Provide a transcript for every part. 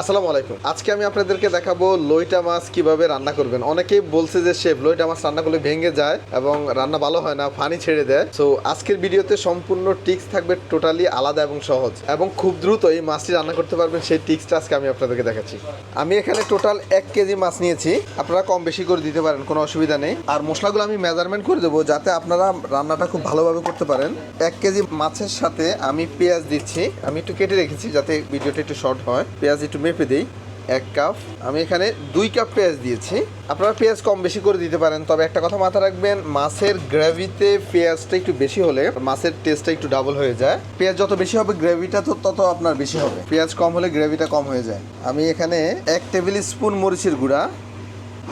আসসালামু আলাইকুম। আজকে আমি আপনাদেরকে দেখাবো লইটা মাছ কীভাবে রান্না করবেন। অনেকেই বলছে যে, শেফ, লইটা মাছ রান্না করলে ভেঙে যায় এবং রান্না ভালো হয় না, পানি ছেড়ে দেয়। সো আজকের ভিডিওতে সম্পূর্ণ টিক্স থাকবে টোটালি আলাদা এবং সহজ এবং খুব দ্রুত এই মাছটি রান্না করতে পারবেন। সেই টিক্সটা আজকে আমি আপনাদেরকে দেখাচ্ছি। আমি এখানে টোটাল এক কেজি মাছ নিয়েছি। আপনারা কম বেশি করে দিতে পারেন, কোনো অসুবিধা নেই। আর মশলাগুলো আমি মেজারমেন্ট করে দেবো যাতে আপনারা রান্নাটা খুব ভালোভাবে করতে পারেন। এক কেজি মাছের সাথে আমি পেঁয়াজ দিচ্ছি। আমি একটু কেটে রেখেছি যাতে ভিডিওটা একটু শর্ট হয়। পেঁয়াজ একটু মেপে দিই, এক কাপ। আমি এখানে দুই কাপ পেঁয়াজ দিয়েছি। আপনারা পেঁয়াজ কম বেশি করে দিতে পারেন, তবে একটা কথা মাথা রাখবেন, মাছের গ্রেভিতে পেঁয়াজটা একটু বেশি হলে মাছের টেস্টটা একটু ডাবল হয়ে যায়। পেঁয়াজ যত বেশি হবে, গ্রেভিটা তো তত আপনার বেশি হবে। পেঁয়াজ কম হলে গ্রেভিটা কম হয়ে যায়। আমি এখানে এক টেবিল স্পুন মরিচের গুঁড়া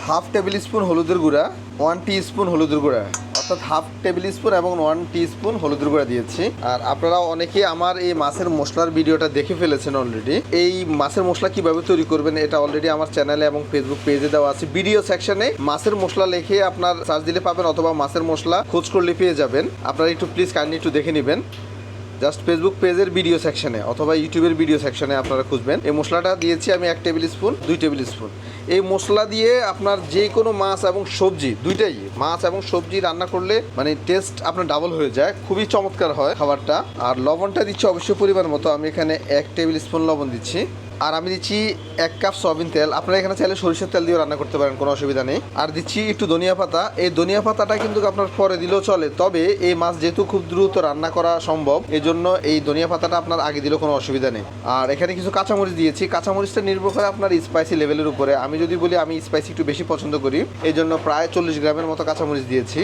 হাফ টেবিল স্পুন হলুদের গুঁড়া ওয়ান টি স্পুন হলুদের গুঁড়া। অর্থাৎ হাফ টেবিল স্পুন এবং ওয়ান স্পুন হলুদের গুঁড়া দিয়েছি। আর আপনারা অনেকে আমার এই মাছের মশলার ভিডিওটা দেখে ফেলেছেন অলরেডি এই মাছের মশলা কীভাবে তৈরি করবেন এটা অলরেডি আমার চ্যানেলে এবং ফেসবুক পেজে দেওয়া আছে। ভিডিও সেকশনে মাছের মশলা লিখে আপনার সার্চ দিলে পাবেন অথবা মাছের মশলা খোঁজ করলে পেয়ে যাবেন। আপনারা একটু প্লিজ কাইন্ডলি একটু দেখে নেবেন। জাস্ট ফেসবুক পেজের ভিডিও সেকশনে অথবা ইউটিউবের ভিডিও সেকশনে আপনারা খুঁজবেন। এই মশলাটা দিয়েছি আমি এক টেবিল স্পুন দুই টেবিল স্পুন এই মশলা দিয়ে আপনার যে কোনো মাছ এবং সবজি, দুইটাই মাছ এবং সবজি রান্না করলে মানে টেস্ট আপনার ডাবল হয়ে যায়। খুবই চমৎকার হয় খাবারটা। আর লবণটা দিচ্ছি অবশ্যই পরিমাণ মতো। আমি এখানে এক টেবিল স্পুন লবণ দিচ্ছি। আর আমি দিচ্ছি এক কাপ সয়াবিন তেল। আপনারা এখানে চাইলে সরিষার তেল দিয়ে রান্না করতে পারেন, কোনো অসুবিধা নেই। আর দিচ্ছি একটু ধনিয়া পাতা। এই ধনিয়া পাতাটা কিন্তু আপনার পরে দিলেও চলে। তবে এই মাছ যেহেতু খুব দ্রুত রান্না করা সম্ভব এই জন্য এই ধনিয়া পাতাটা আপনার আগে দিলেও কোনো অসুবিধা নেই। আর এখানে কিছু কাঁচামরিচ দিয়েছি। কাঁচামরিচটা নির্ভর করে আপনার স্পাইসি লেভেলের উপরে। আমি যদি বলি আমি স্পাইসি একটু বেশি পছন্দ করি এই জন্য প্রায় চল্লিশ গ্রামের মতো কাঁচামরিচ দিয়েছি।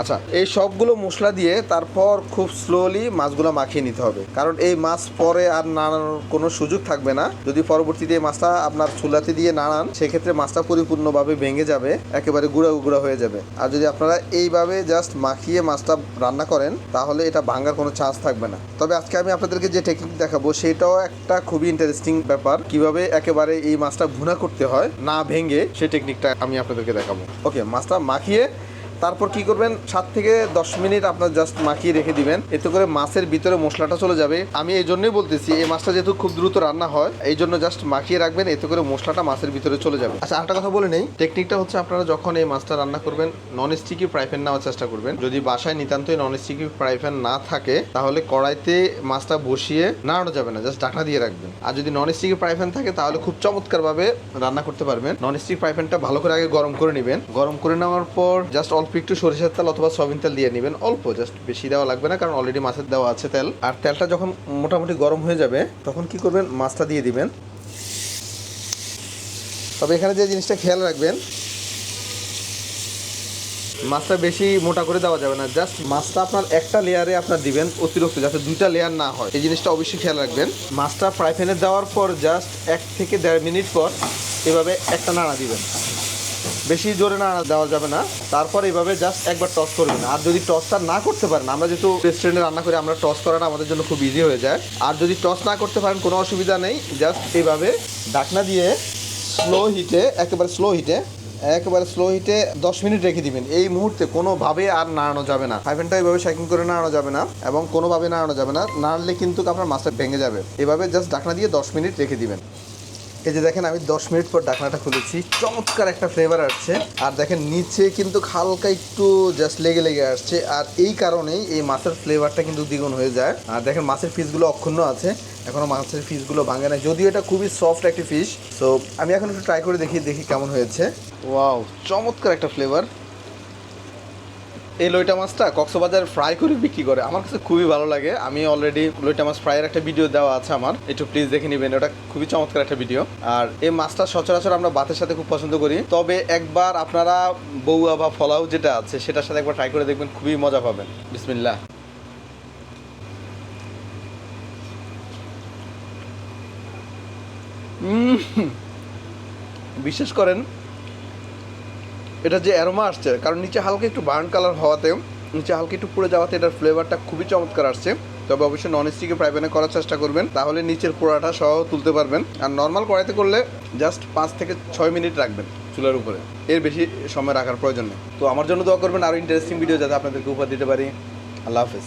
আচ্ছা এই সবগুলো মশলা দিয়ে তারপর খুব স্লোলি মাছগুলো মাখিয়ে নিতে হবে। কারণ এই মাছ পরে আর নাড়ানোর কোনো সুযোগ থাকবে না। যদি পরবর্তীতে এই মাছটা আপনার চুলাতে দিয়ে নাড়ান, সেক্ষেত্রে মাছটা পরিপূর্ণভাবে ভেঙে যাবে, একেবারে গুঁড়া গুঁড়া হয়ে যাবে। আর যদি আপনারা এইভাবে জাস্ট মাখিয়ে মাছটা রান্না করেন, তাহলে এটা ভাঙার কোনো চান্স থাকবে না। তবে আজকে আমি আপনাদেরকে যে টেকনিক দেখাবো, সেটাও একটা খুবই ইন্টারেস্টিং ব্যাপার। কীভাবে একেবারে এই মাছটা ভুনা করতে হয়, না ভেঙে সেই টেকনিকটা আমি আপনাদেরকে দেখাবো। ওকে মাছটা মাখিয়ে তারপর কি করবেন? সাত থেকে দশ মিনিট আপনার জাস্ট মাখিয়ে রেখে দিবেন। এতে করে মাছের ভিতরে মশলাটা চলে যাবে। আমি এই জন্যই বলতেছি, এই মাছটা যেহেতু খুব দ্রুত রান্না হয়, এই জন্য জাস্ট মাখিয়ে রাখবেন, এতে করে মশলাটা মাছের ভিতরে চলে যাবে। আচ্ছা আরেকটা কথা বলে নেই। টেকনিকটা হচ্ছে আপনারা যখন এই মাছটা রান্না করবেন নন স্টিকি ফ্রাই প্যান নেওয়ার চেষ্টা করবেন। যদি বাসায় নিতান্তই নন স্টিকি ফ্রাই প্যান না থাকে, তাহলে কড়াইতে মাছটা বসিয়ে নাড়ানো যাবে না জাস্ট ঢাকনা দিয়ে রাখবেন। আর যদি নন স্টিকি ফ্রাই প্যান থাকে, তাহলে খুব চমৎকারভাবে রান্না করতে পারবেন। নন স্টিক ফ্রাই প্যানটা ভালো করে আগে গরম করে নেবেন। গরম করে নেওয়ার পর জাস্ট অল্প একটু সরিষার তেল অথবা সয়াবিন তেল দিয়ে নেবেন। অল্প জাস্ট বেশি দেওয়া লাগবে না, কারণ অলরেডি মাছের দেওয়া আছে তেল। আর তেলটা যখন মোটামুটি গরম হয়ে যাবে, তখন কি করবেন? মাছটা দিয়ে দিবেন। তবে এখানে যে জিনিসটা খেয়াল রাখবেন, মাছটা বেশি মোটা করে দেওয়া যাবে না। জাস্ট মাছটা আপনার একটা লেয়ারে আপনার দিবেন অতিরিক্ত, যাতে দুইটা লেয়ার না হয়। এই জিনিসটা অবশ্যই খেয়াল রাখবেন। মাছটা ফ্রাই প্যানে দেওয়ার পর জাস্ট এক থেকে দেড় মিনিট পর এভাবে একটা নাড়া দিবেন। বেশি জোরে না দেওয়া যাবে না। তারপর এইভাবে জাস্ট একবার টস করবেন। আর যদি টসটা না করতে পারেন, আমরা যেহেতু রেস্টুরেন্টে রান্না করি, আমরা টস করাটা আমাদের জন্য খুব ইজি হয়ে যায়। আর যদি টস না করতে পারেন, কোনো অসুবিধা নেই। জাস্ট এইভাবে ঢাকনা দিয়ে স্লো হিটে একেবারে স্লো হিটে একেবারে স্লো হিটে দশ মিনিট রেখে দিবেন। এই মুহূর্তে কোনোভাবে আর নাড়ানো যাবে না। ফাইভেনটা এইভাবে শাকিং করে নাড়ানো যাবে না এবং কোনোভাবে নাড়ানো যাবে না। নাড়লে কিন্তু আপনার মাছটা ভেঙে যাবে। এভাবে জাস্ট ঢাকনা দিয়ে দশ মিনিট রেখে দিবেন। এই যে দেখেন আমি দশ মিনিট পর ডাকনাটা খুলেছি। চমৎকার একটা ফ্লেভার আসছে। আর দেখেন নিচে কিন্তু হালকা একটু জাস্ট লেগে লেগে আসছে। আর এই কারণেই এই মাছের ফ্লেভারটা কিন্তু দ্বিগুণ হয়ে যায়। আর দেখেন মাছের পিসগুলো অক্ষুণ্ণ আছে। এখনও মাছের ফিসগুলো ভাঙে না যদিও এটা খুবই সফট একটি ফিশ সো আমি এখন একটু ট্রাই করে দেখি দেখি কেমন হয়েছে। ওয়াও চমৎকার একটা ফ্লেভার এই লইটা মাছটা কক্সবাজার ফ্রাই করে বিক্রি করে। আমার কাছে খুবই ভালো লাগে। আমি অলরেডি লইটা মাছ ফ্রাইয়ের একটা ভিডিও দেওয়া আছে আমার। একটু প্লিজ দেখে নেবেন ওটা খুবই চমৎকার একটা ভিডিও আর এই মাছটা সচরাচর আমরা ভাতের সাথে খুব পছন্দ করি। তবে একবার আপনারা বউয়া বা ফলাও যেটা আছে সেটার সাথে একবার ট্রাই করে দেখবেন খুবই মজা পাবেন। বিসমিল্লাহ। উম, বিশ্বাস করেন এটা যে অ্যারোমা আসছে, কারণ নিচে হালকা একটু বার্ন কালার হওয়াতে নিচে হালকা একটু পুড়ে যাওয়াতে এটার ফ্লেভারটা খুবই চমৎকার আসছে। তবে অবশ্যই নন স্টিকে ফ্রাই প্যানে করার চেষ্টা করবেন, তাহলে নিচের পোড়াটা সহ তুলতে পারবেন। আর নর্মাল কড়াইতে করলে জাস্ট পাঁচ থেকে ছয় মিনিট রাখবেন চুলার উপরে। এর বেশি সময় রাখার প্রয়োজন নেই। তো আমার জন্য দোয়া করবেন আরও ইন্টারেস্টিং ভিডিও যাতে আপনাদেরকে উপহার দিতে পারি। আল্লাহ হাফেজ।